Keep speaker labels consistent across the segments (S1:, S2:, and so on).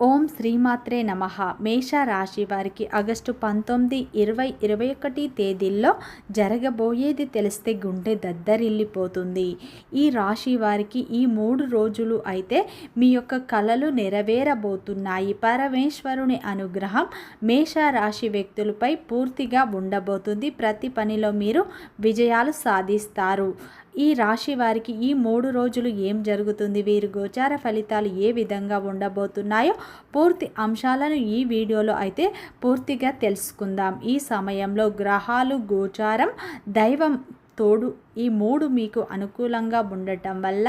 S1: ఓం శ్రీమాత్రే నమ. మేష రాశి వారికి ఆగస్టు పంతొమ్మిది ఇరవై ఇరవై ఒకటి తేదీల్లో జరగబోయేది తెలిస్తే గుండె దద్దరిల్లిపోతుంది. ఈ రాశి వారికి ఈ మూడు రోజులు అయితే మీ యొక్క కళలు నెరవేరబోతున్నాయి. పరమేశ్వరుని అనుగ్రహం మేష రాశి వ్యక్తులపై పూర్తిగా ఉండబోతుంది. ప్రతి పనిలో మీరు విజయాలు సాధిస్తారు. ఈ రాశి వారికి ఈ మూడు రోజులు ఏం జరుగుతుంది? వీరి గోచార ఫలితాలు ఏ విధంగా ఉండబోతున్నాయో పూర్తి అంశాలను ఈ వీడియోలో అయితే పూర్తిగా తెలుసుకుందాం. ఈ సమయంలో గ్రహాలు గోచారం దైవం తోడు ఈ మూడు మీకు అనుకూలంగా ఉండటం వల్ల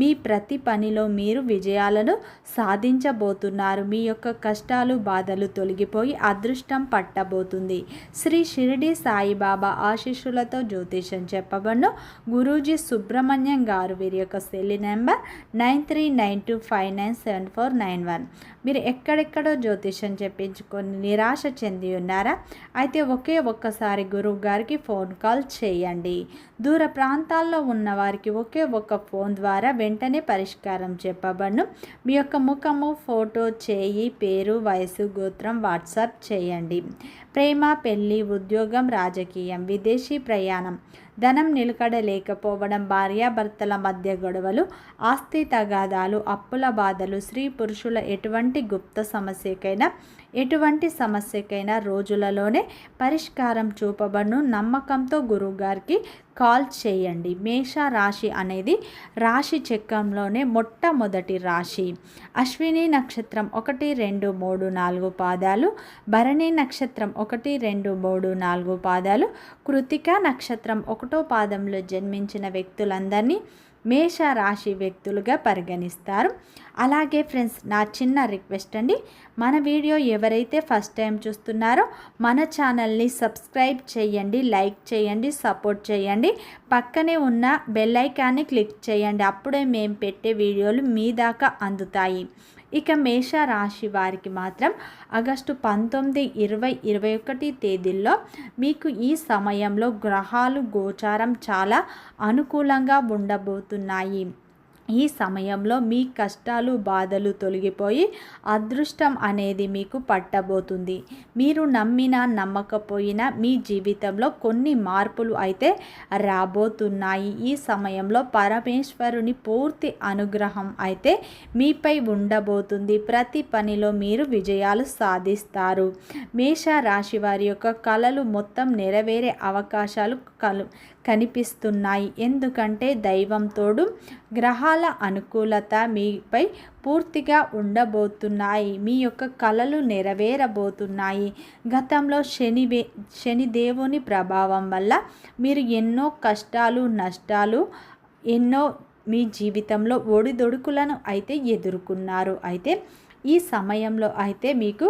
S1: మీ ప్రతి పనిలో మీరు విజయాలను సాధించబోతున్నారు. మీ యొక్క కష్టాలు బాధలు తొలగిపోయి అదృష్టం పట్టబోతుంది. శ్రీ షిరిడి సాయిబాబా ఆశీస్సులతో జ్యోతిషం చెప్పబడిన. గురూజీ సుబ్రహ్మణ్యం గారు వీరి యొక్క cell number nine three nine two five nine seven four nine one. మీరు ఎక్కడెక్కడో జ్యోతిషం చెప్పించుకొని నిరాశ చెంది ఉన్నారా? అయితే ఒకే ఒక్కసారి గురువు గారికి ఫోన్ కాల్ చేయండి. దూర ప్రాంతాల్లో ఉన్న వారికి ఒకే ఒక ఫోన్ ద్వారా వెంటనే పరిష్కారం చెప్పబడును. మీ యొక్క ముఖము ఫోటో చేయి పేరు వయసు గోత్రం వాట్సాప్ చేయండి. ప్రేమ పెళ్ళి ఉద్యోగం రాజకీయం విదేశీ ప్రయాణం. ధనం నిలకడ లేకపోవడం భార్యాభర్తల మధ్య గొడవలు ఆస్తి తగాదాలు అప్పుల బాధలు స్త్రీ పురుషుల ఎటువంటి గుప్త సమస్యకైనా ఎటువంటి సమస్యకైనా రోజులలోనే పరిష్కారం చూపబడును నమ్మకంతో గురువుగారికి కాల్ చేయండి. మేష రాశి అనేది రాశి చక్రంలోనే మొట్టమొదటి రాశి. అశ్విని నక్షత్రం ఒకటి రెండు మూడు నాలుగు పాదాలు. భరణి నక్షత్రం ఒకటి రెండు మూడు నాలుగు పాదాలు. కృతిక నక్షత్రం ఒకటో పాదంలో జన్మించిన వ్యక్తులందరినీ మేష రాశి వ్యక్తులుగా పరిగణిస్తారు. అలాగే ఫ్రెండ్స్ నా చిన్న రిక్వెస్ట్ అండి మన వీడియో ఎవరైతే ఫస్ట్ టైం చూస్తున్నారో మన ఛానల్ని సబ్స్క్రైబ్ చేయండి లైక్ చేయండి సపోర్ట్ చేయండి. పక్కనే ఉన్న బెల్ ఐకాన్ని క్లిక్ చేయండి అప్పుడే మేము పెట్టే వీడియోలు మీ దాకా అందుతాయి. ఇక మేష రాశి వారికి మాత్రం ఆగస్టు పంతొమ్మిది ఇరవై ఇరవై ఒకటి తేదీల్లో మీకు ఈ సమయంలో గ్రహాలు గోచారం చాలా అనుకూలంగా ఉండబోతున్నాయి. ఈ సమయంలో మీ కష్టాలు బాధలు తొలగిపోయి అదృష్టం అనేది మీకు పట్టబోతుంది. మీరు నమ్మినా నమ్మకపోయినా మీ జీవితంలో కొన్ని మార్పులు అయితే రాబోతున్నాయి. ఈ సమయంలో పరమేశ్వరుని పూర్తి అనుగ్రహం అయితే మీపై ఉండబోతుంది. ప్రతి పనిలో మీరు విజయాలు సాధిస్తారు. మేష రాశి వారి యొక్క కళలు మొత్తం నెరవేరే అవకాశాలు కలు కనిపిస్తున్నాయి. ఎందుకంటే దైవం తోడు గ్రహాల అనుకూలత మీపై పూర్తిగా ఉండబోతున్నాయి. మీ యొక్క కళలు నెరవేరబోతున్నాయి. గతంలో శని శనిదేవుని ప్రభావం వల్ల మీరు ఎన్నో కష్టాలు నష్టాలు ఎన్నో మీ జీవితంలో ఒడిదొడుకులను అయితే ఎదుర్కొన్నారు. అయితే ఈ సమయంలో అయితే మీకు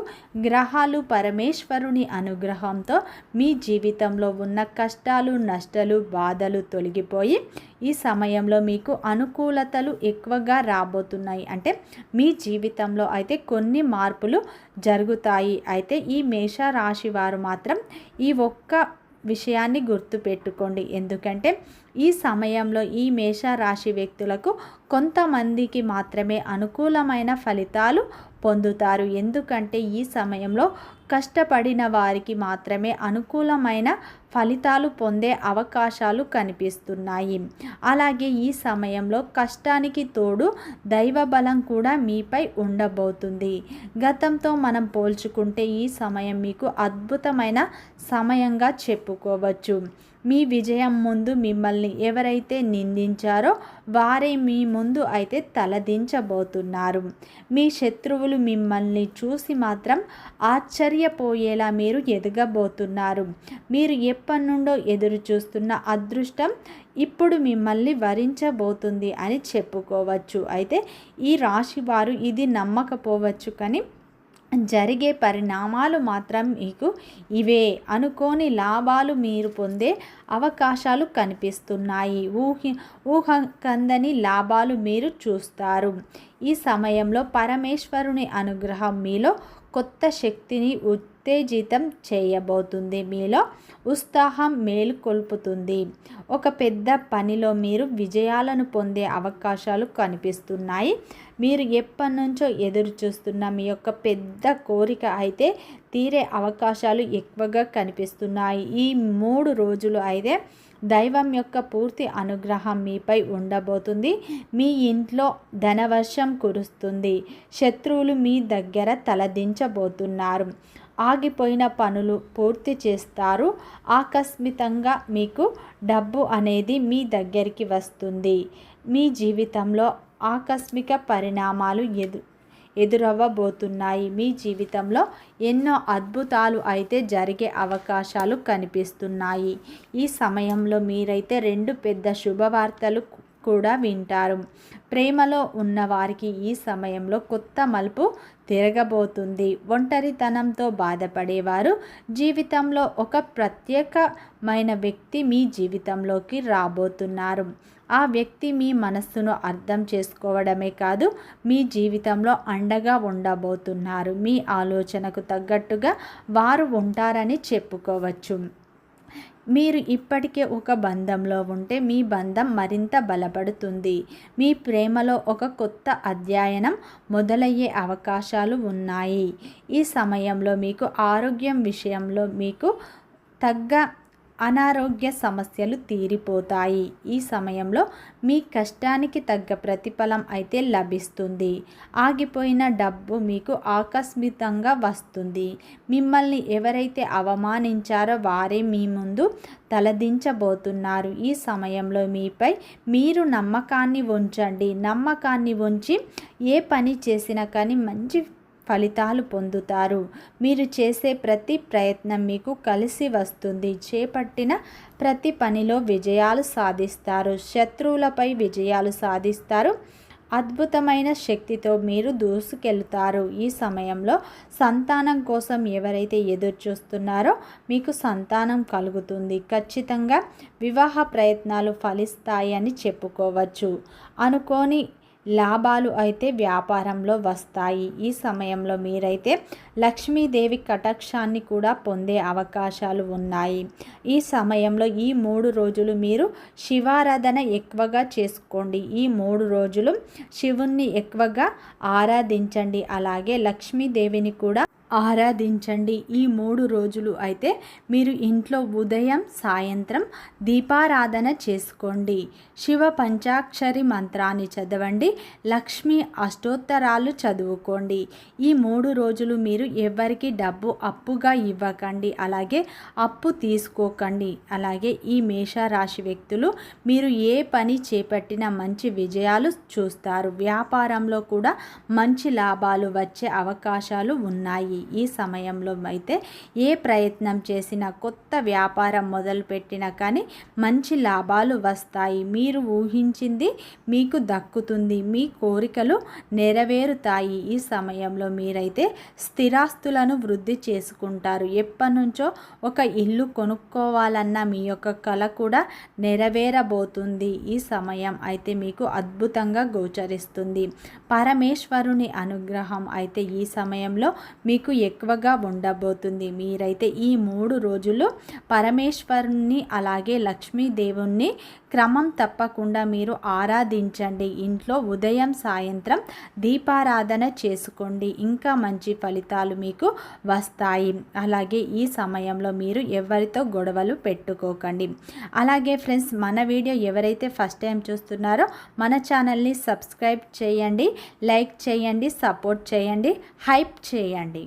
S1: గ్రహాలు పరమేశ్వరుని అనుగ్రహంతో మీ జీవితంలో ఉన్న కష్టాలు నష్టాలు బాధలు తొలగిపోయి ఈ సమయంలో మీకు అనుకూలతలు ఎక్కువగా రాబోతున్నాయి. అంటే మీ జీవితంలో అయితే కొన్ని మార్పులు జరుగుతాయి. అయితే ఈ మేష రాశి వారు మాత్రం ఈ ఒక్క విషయాన్ని గుర్తుపెట్టుకోండి. ఎందుకంటే ఈ సమయంలో ఈ మేషరాశి వ్యక్తులకు కొంతమందికి మాత్రమే అనుకూలమైన ఫలితాలు పొందుతారు. ఎందుకంటే ఈ సమయంలో కష్టపడిన వారికి మాత్రమే అనుకూలమైన ఫలితాలు పొందే అవకాశాలు కనిపిస్తున్నాయి. అలాగే ఈ సమయంలో కష్టానికి తోడు దైవబలం కూడా మీపై ఉండబోతుంది. గతంతో మనం పోల్చుకుంటే ఈ సమయం మీకు అద్భుతమైన సమయంగా చెప్పుకోవచ్చు. మీ విజయం ముందు మిమ్మల్ని ఎవరైతే నిందించారో వారే మీ ముందు అయితే తలదించబోతున్నారు. మీ శత్రువులు మిమ్మల్ని చూసి మాత్రం ఆశ్చర్యపోయేలా మీరు ఎదగబోతున్నారు. మీరు ఎప్పటి నుండో ఎదురు చూస్తున్న అదృష్టం ఇప్పుడు మిమ్మల్ని వరించబోతుంది అని చెప్పుకోవచ్చు. అయితే ఈ రాశి వారు ఇది నమ్మకపోవచ్చు కానీ జరిగే పరిణామాలు మాత్రం మీకు ఇవే అనుకోని లాభాలు మీరు పొందే అవకాశాలు కనిపిస్తున్నాయి. ఊహి ఊహ కందని లాభాలు మీరు చూస్తారు. ఈ సమయంలో పరమేశ్వరుని అనుగ్రహం మీలో కొత్త శక్తిని ఉత్తేజితం చేయబోతుంది. మీలో ఉత్సాహం మేలుకొల్పుతుంది. ఒక పెద్ద పనిలో మీరు విజయాలను పొందే అవకాశాలు కనిపిస్తున్నాయి. మీరు ఎప్పటి నుంచో ఎదురు చూస్తున్న మీ యొక్క పెద్ద కోరిక అయితే తీరే అవకాశాలు ఎక్కువగా కనిపిస్తున్నాయి. ఈ మూడు రోజులు అయితే దైవం యొక్క పూర్తి అనుగ్రహం మీపై ఉండబోతుంది. మీ ఇంట్లో ధనవర్షం కురుస్తుంది. శత్రువులు మీ దగ్గర తలదించబోతున్నారు. ఆగిపోయిన పనులు పూర్తి చేస్తారు. ఆకస్మితంగా మీకు డబ్బు అనేది మీ దగ్గరికి వస్తుంది. మీ జీవితంలో ఆకస్మిక పరిణామాలు ఎదు ఎదురవ్వబోతున్నాయి. మీ జీవితంలో ఎన్నో అద్భుతాలు అయితే జరిగే అవకాశాలు కనిపిస్తున్నాయి. ఈ సమయంలో మీరైతే రెండు పెద్ద శుభవార్తలు కూడా వింటారు. ప్రేమలో ఉన్నవారికి ఈ సమయంలో కొత్త మలుపు తిరగబోతుంది. ఒంటరితనంతో బాధపడేవారు జీవితంలో ఒక ప్రత్యేకమైన వ్యక్తి మీ జీవితంలోకి రాబోతున్నారు. ఆ వ్యక్తి మీ మనస్సును అర్థం చేసుకోవడమే కాదు మీ జీవితంలో అండగా ఉండబోతున్నారు. మీ ఆలోచనకు తగ్గట్టుగా వారు ఉంటారని చెప్పుకోవచ్చు. మీరు ఇప్పటికే ఒక బంధంలో ఉంటే మీ బంధం మరింత బలపడుతుంది. మీ ప్రేమలో ఒక కొత్త అధ్యయనం మొదలయ్యే అవకాశాలు ఉన్నాయి. ఈ సమయంలో మీకు ఆరోగ్యం విషయంలో మీకు తగ్గ అనారోగ్య సమస్యలు తీరిపోతాయి. ఈ సమయంలో మీ కష్టానికి తగ్గ ప్రతిఫలం అయితే లభిస్తుంది. ఆగిపోయిన డబ్బు మీకు ఆకస్మితంగా వస్తుంది. మిమ్మల్ని ఎవరైతే అవమానించారో వారే మీ ముందు తలదించబోతున్నారు. ఈ సమయంలో మీపై మీరు నమ్మకాన్ని ఉంచండి. నమ్మకాన్ని ఉంచి ఏ పని చేసినా కానీ మంచి ఫలితాలు పొందుతారు. మీరు చేసే ప్రతి ప్రయత్నం మీకు కలిసి వస్తుంది. చేపట్టిన ప్రతి పనిలో విజయాలు సాధిస్తారు. శత్రువులపై విజయాలు సాధిస్తారు. అద్భుతమైన శక్తితో మీరు దూసుకెళ్తారు. ఈ సమయంలో సంతానం కోసం ఎవరైతే ఎదురు చూస్తున్నారో మీకు సంతానం కలుగుతుంది. ఖచ్చితంగా వివాహ ప్రయత్నాలు ఫలిస్తాయని చెప్పుకోవచ్చు. అనుకోని లాభాలు అయితే వ్యాపారంలో వస్తాయి. ఈ సమయంలో మీరైతే లక్ష్మీదేవి కటాక్షాన్ని కూడా పొందే అవకాశాలు ఉన్నాయి. ఈ సమయంలో ఈ మూడు రోజులు మీరు శివారాధన ఎక్కువగా చేసుకోండి. ఈ మూడు రోజులు శివుణ్ణి ఎక్కువగా ఆరాధించండి. అలాగే లక్ష్మీదేవిని కూడా ఆరాధించండి. ఈ మూడు రోజులు అయితే మీరు ఇంట్లో ఉదయం సాయంత్రం దీపారాధన చేసుకోండి. శివ పంచాక్షరి మంత్రాన్ని చదవండి. లక్ష్మి అష్టోత్తరాలు చదువుకోండి. ఈ మూడు రోజులు మీరు ఎవరికి డబ్బు అప్పుగా ఇవ్వకండి. అలాగే అప్పు తీసుకోకండి. అలాగే ఈ మేషరాశి వ్యక్తులు మీరు ఏ పని చేపట్టిన మంచి విజయాలు చూస్తారు. వ్యాపారంలో కూడా మంచి లాభాలు వచ్చే అవకాశాలు ఉన్నాయి. ఈ సమయంలో అయితే ఏ ప్రయత్నం చేసినా కొత్త వ్యాపారం మొదలుపెట్టినా కానీ మంచి లాభాలు వస్తాయి. మీరు ఊహించింది మీకు దక్కుతుంది. మీ కోరికలు నెరవేరుతాయి. ఈ సమయంలో మీరైతే స్థిరాస్తులను వృద్ధి చేసుకుంటారు. ఎప్పటి నుంచో ఒక ఇల్లు కొనుక్కోవాలన్న మీ యొక్క కళ కూడా నెరవేరబోతుంది. ఈ సమయం అయితే మీకు అద్భుతంగా గోచరిస్తుంది. పరమేశ్వరుని అనుగ్రహం అయితే ఈ సమయంలో మీకు మీకు ఎక్కువగా ఉండబోతుంది. మీరైతే ఈ మూడు రోజులు పరమేశ్వరుని అలాగే లక్ష్మీదేవుణ్ణి క్రమం తప్పకుండా మీరు ఆరాధించండి. ఇంట్లో ఉదయం సాయంత్రం దీపారాధన చేసుకోండి. ఇంకా మంచి ఫలితాలు మీకు వస్తాయి. అలాగే ఈ సమయంలో మీరు ఎవరితో గొడవలు పెట్టుకోకండి. అలాగే ఫ్రెండ్స్ మన వీడియో ఎవరైతే ఫస్ట్ టైం చూస్తున్నారో మన ఛానల్ని సబ్స్క్రైబ్ చేయండి లైక్ చేయండి సపోర్ట్ చేయండి హైప్ చేయండి.